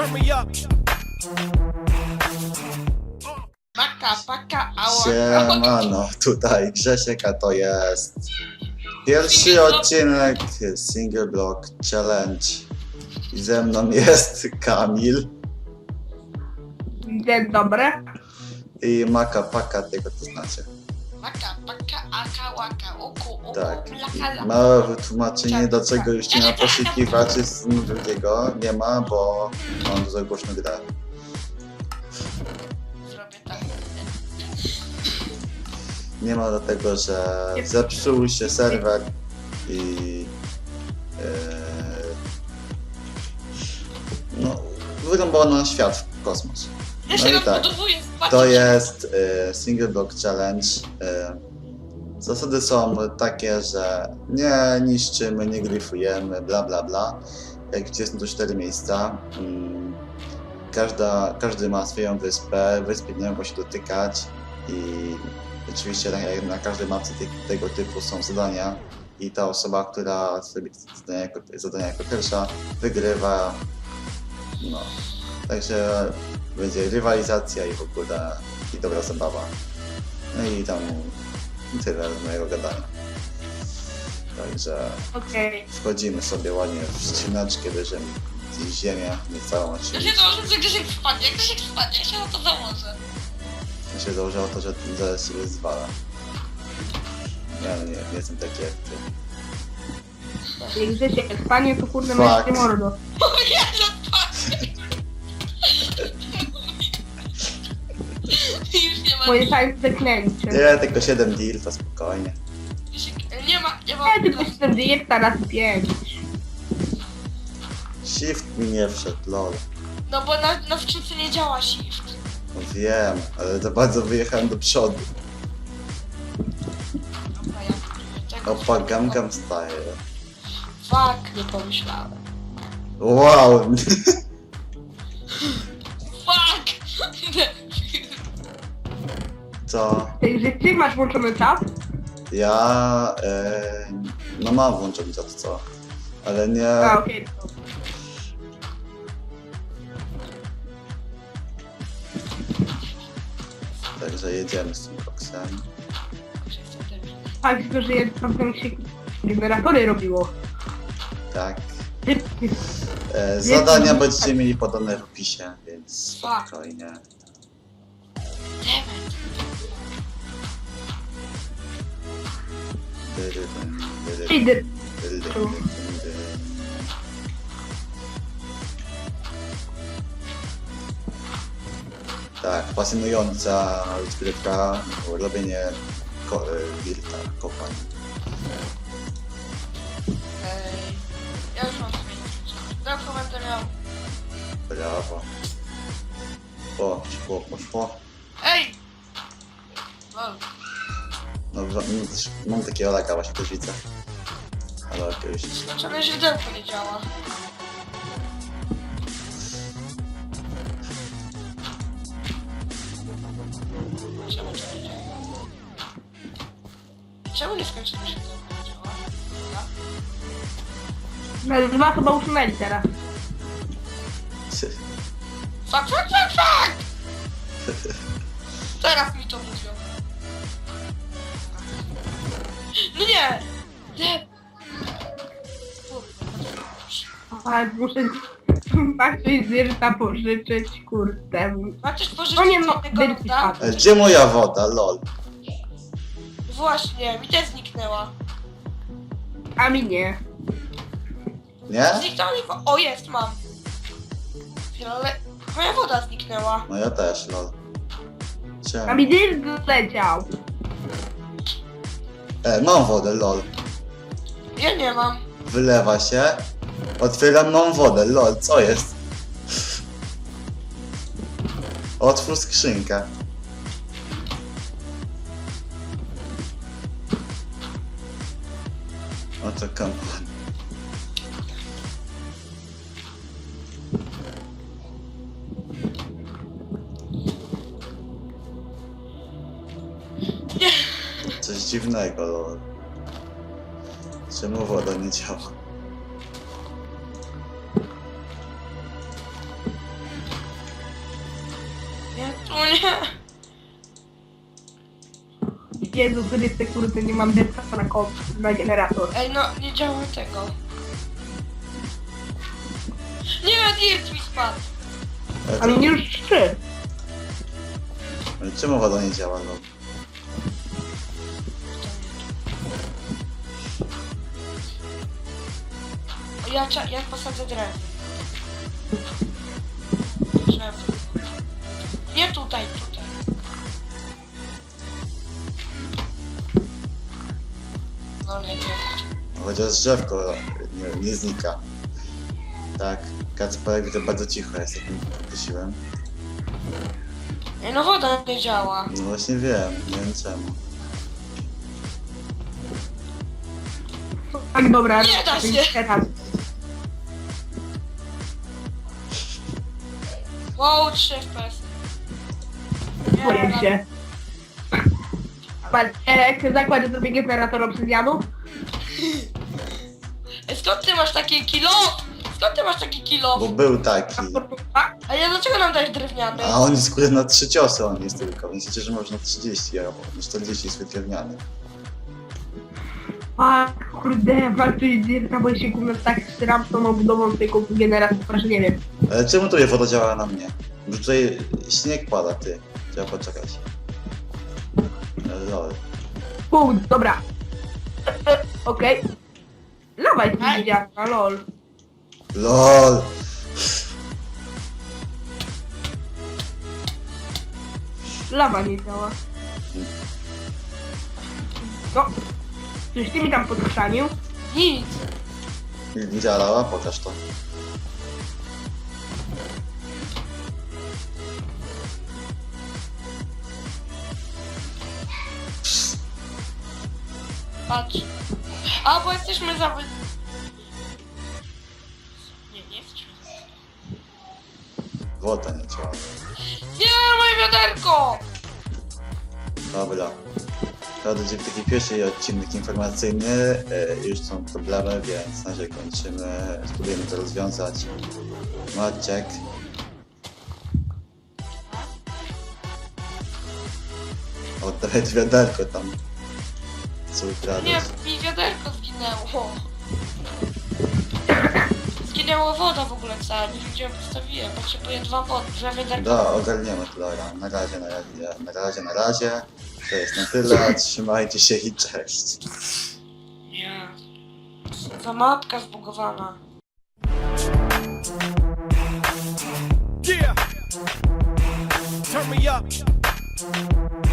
turn me up. Paka, paka, ała. Siemano, tutaj Grzesiek, a to jest pierwszy odcinek Single Block Challenge. I ze mną jest Kamil Dzień dobry. i Maka Paka, tego to znacie. Paka, paka, aka, łaka, uku, uku, Tak. małe wytłumaczenie, dlaczego już nie ma poszukiwaczy z drugiego nie ma, bo on za głośno gra. Zrobię tak. Nie ma dlatego, że zepsuł się serwer i e, no, wyrąbał na świat w kosmos. Ja No i tak, rozbudowuję, zobaczcie. to jest e, Single Block Challenge. E, zasady są takie, że nie niszczymy, nie gryfujemy, bla bla bla. Jak gdzie są to cztery miejsca. Mm, Każda, każdy ma swoją wyspę, wyspy nie mogą się dotykać i oczywiście tak na każdej mapce te, tego typu są zadania i ta osoba, która zrobi zadania jako, zadania jako pierwsza wygrywa. No. Także będzie rywalizacja i w ogóle i dobra zabawa. No i tam tyle z mojego gadania. Także Okej. wchodzimy sobie ładnie w ścinaczkę, bierzemy ziemię, nie całą Ja się oczywiście. założę, że Grzesiek wpadnie, jak Grzesiek wpadnie, ja się na to założę. Ja się założyło to, że zaraz sobie zwala. Ja nie, nie jestem taki jak ty. Jak Grzesiek spanie, to kurde masz nie mordo. O Jezu, Moje time zaklęcie. Nie, tylko 7 deal, to spokojnie. Nie ma, nie ma. Nie, tylko 40 razy 5. Shift mi nie wszedł, lol. No bo na, na skrzynce nie działa shift. No wiem, ale za bardzo wyjechałem do przodu. Dobra, ja. Czekaj, Opa, gam gam style. Fuck, nie pomyślałem. Wow! Co? Także ty masz włączony czas? Ja... E, no mam włączony czat, co? Ale nie... A, okej. Także jedziemy z tym koksem. Tak, tylko że jak prawdę się generatory robiło. Tak. Ty- E, zadania będziecie mieli podane w opisie, więc spokojnie. Dammit. Idę. dyrydyn. Tak, pasjonująca rozgrywka, robienie ko- e, wirta, kopań. Ej, ja już mam Dobrze będę miał. Brawo. O, szło, poszło. Ej! No, mam takiego laka właśnie też widzę. Ale jakiegoś... Skończone źródełko nie działa. Czemu to nie działa? Czemu nie skończone źródełko nie działa? Dobra. Na dwa chyba usunęli teraz. Fuck, fuck, fuck, fuck! Teraz mi to mówią. No nie! Nie! A muszę Patrzeć zyrta pożyczyć, kurde. Masz pożyczyć No nie no, wyrki loda? E, Gdzie moja woda, lol? Właśnie, mi też zniknęła. A mi nie. Nie? Zniknęła mi wo- O, jest, mam. Ale moja woda zniknęła. No ja też, lol. A Czemu? mi dysk leciał. E, mam wodę, lol. Ja nie mam. Wylewa się. Otwieram, mam wodę, lol, co jest? Otwórz skrzynkę. Oto kampania. coś dziwnego. Czemu woda nie działa? Ja tu nie. Jezu Chryste, kurde, nie mam deska na, ko- na generator. Ej, no, nie działa tego. Nie, dirt mi spadł. Ale Ale nie już trzy. czemu woda nie działa? No, Ja, cza- ja posadzę drewno. Drewno. Nie tutaj, tutaj. No nie. No, Chociaż drzewko nie, nie znika. Tak, Kacperek widzę bardzo cicho jest, jak mi prosiłem. Ej, no woda nie działa. No właśnie wiem, nie wiem czemu. Tak, dobra. Nie da się. Teraz. Wow, 3 FPS. Boję się. Marek, zakładzie sobie generator obsydianu? Ej, skąd ty masz takie kilo? Skąd ty masz taki kilo? Bo był taki. A ja dlaczego nam dałeś drewniany? A on jest kurde na trzy ciosy on jest tylko, więc liczę, że można 30 albo 40 jest wytrawniany. A, kurde, walczyć dirta, bo ja się kurde tak stram z tą obudową tego generatora, że nie wiem. Ale czemu tutaj woda działa na mnie? Bo tutaj śnieg pada, ty. Trzeba poczekać. Ale Lol. Punkt, dobra. E, e, Okej. Ej. niewidzialna, lol. LOL! Lawa nie działa. No. Coś ty mi tam podchrzanił? Nic. Nie działała? Pokaż to. Patrz. A, bo jesteśmy za... Nie, nie jesteśmy Woda nie działa. Nie, moje wiaderko! Dobra. Będzie taki pierwszy odcinek informacyjny. E, Już są problemy, więc na razie kończymy. Spróbujemy to rozwiązać. Maciek. Oddaj to wiaderko tam. Co Nie, ukradłeś? mi wiaderko zginęło. Zginęła woda w ogóle cała, nie wiem gdzie ją postawiłem. Potrzebuję dwa wody, dwa wiaderka. Da, ogarniemy to, dobra. Na razie, na razie, na razie, na razie. To jest na tyle. Trzymajcie się i cześć. Nie. Ta mapka zbugowana. Yeah. Turn me up.